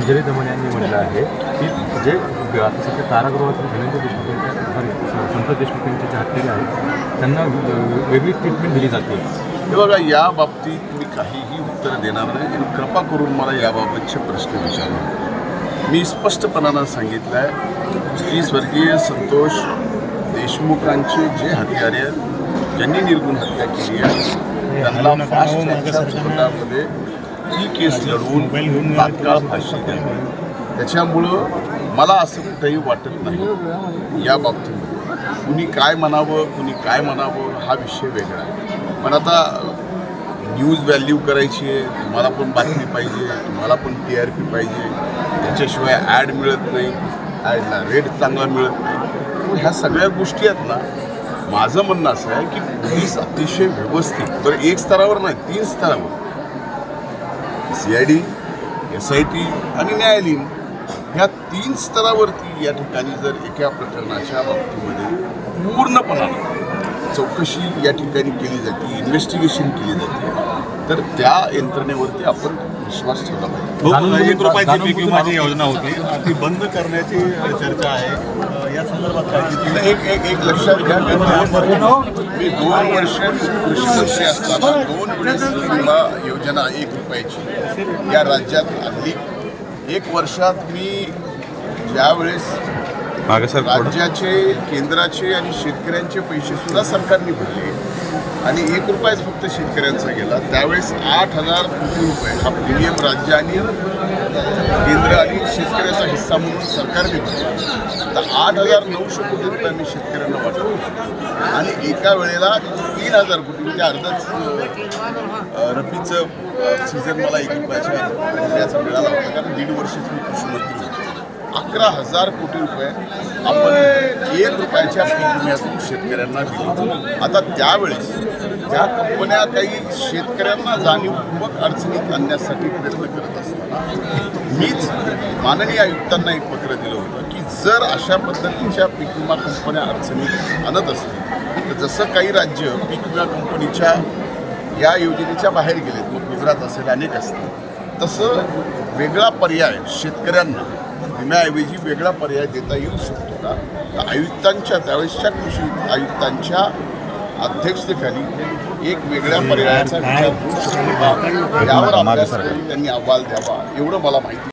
अंजली दमन यांनी म्हटलं आहे की जे आता सध्या कारागृहातील धनंजय देशमुख यांच्या सॉरी संतोष देशमुख यांचे जे हत्यारे आहेत त्यांना वेगळी ट्रीटमेंट दिली जाते. हे बघा या बाबतीत मी काहीही उत्तर देणार नाही आणि कृपा करून मला याबाबतचे प्रश्न विचारणार मी स्पष्टपणानं सांगितलं आहे की स्वर्गीय संतोष देशमुखांचे जे हत्यारे आहेत ज्यांनी निर्गुण हत्या केली आहे त्यांना फास्ट ट्रॅकच्या कोर्टामध्ये ही केस लढवून तात्काळ फाशी द्यावी. त्याच्यामुळं मला असं कुठंही वाटत नाही. या बाबतीमध्ये कुणी काय म्हणावं कुणी काय म्हणावं हा विषय वेगळा आहे. पण आता न्यूज व्हॅल्यू करायची आहे तुम्हाला पण बातमी पाहिजे तुम्हाला पण टी आर पी पाहिजे. त्याच्याशिवाय ॲड मिळत नाही ॲडला रेट चांगला मिळत नाही. ह्या सगळ्या गोष्टी आहेत ना माझं म्हणणं असं आहे की पोलीस अतिशय व्यवस्थित बरं एक स्तरावर नाही तीन स्तरावर. C I D S I T आणि न्यायालयीन ह्या तीन स्तरावरती या ठिकाणी जर एका प्रकरणाच्या बाबतीमध्ये पूर्णपणानं चौकशी या ठिकाणी केली जाते इन्व्हेस्टिगेशन केली जाते तर त्या यंत्रणेवरती आपण विश्वास ठेवला पाहिजे. एक रुपयाची पीक विमाची योजना होती. ती बंद करण्याची चर्चा आहे. या संदर्भात काय एक एक एक लक्षात घ्या. मी दोन- मी दोन वर्ष कृषी मंत्री असताना दोन वेळेस विमा योजना एक रुपयाची या राज्यात आणली. एक वर्षात मी ज्यावेळेस राज्याचे केंद्राचे आणि शेतकऱ्यांचे पैसे सुद्धा सरकारने भरले. आणि एक रुपयाच फक्त शेतकऱ्यांचा गेला. त्यावेळेस आठ हजार कोटी रुपये हा प्रीमियम राज्य आणि केंद्र आणि शेतकऱ्याचा हिस्सा म्हणून सरकारने भरला. तर आठ हजार नऊशे कोटी रुपये आम्ही शेतकऱ्यांना वाटतो आणि एका वेळेला तीन हजार कोटी म्हणजे अर्धाच अं, रब्बीचं सीझन मला एक रुपयाच्या रुपयाचा मिळाला होता कारण दीड वर्षच मी कृषी मंत्री होतो. अकरा हजार कोटी रुपये आपण एक रुपयाच्या पीक शेतकऱ्यांना दिली आता त्यावेळेस ज्या कंपन्या काही शेतकऱ्यांना जाणीवपूर्वक अडचणीत आणण्यासाठी प्रयत्न करत असताना मीच माननीय आयुक्तांना एक पत्र दिलं होतं की जर अशा पद्धतीच्या पीक विमा कंपन्या अडचणीत आणत असतील तर जसं काही राज्य पीक विमा कंपनीच्या या योजनेच्या बाहेर गेलेत मग गुजरात असेल अनेक असतील तसं वेगळा पर्याय शेतकऱ्यांना विम्याऐवजी वेगळा पर्याय देता येऊ शकतो का? तर आयुक्तांच्या त्यावेळेसच्या कृषी आयुक्तांच्या अध्यक्षतेखाली एक वेगळ्या पर्यायाचा विचार होऊ शकतो का? यावर आपल्या त्यांनी अहवाल द्यावा. एवढं मला माहिती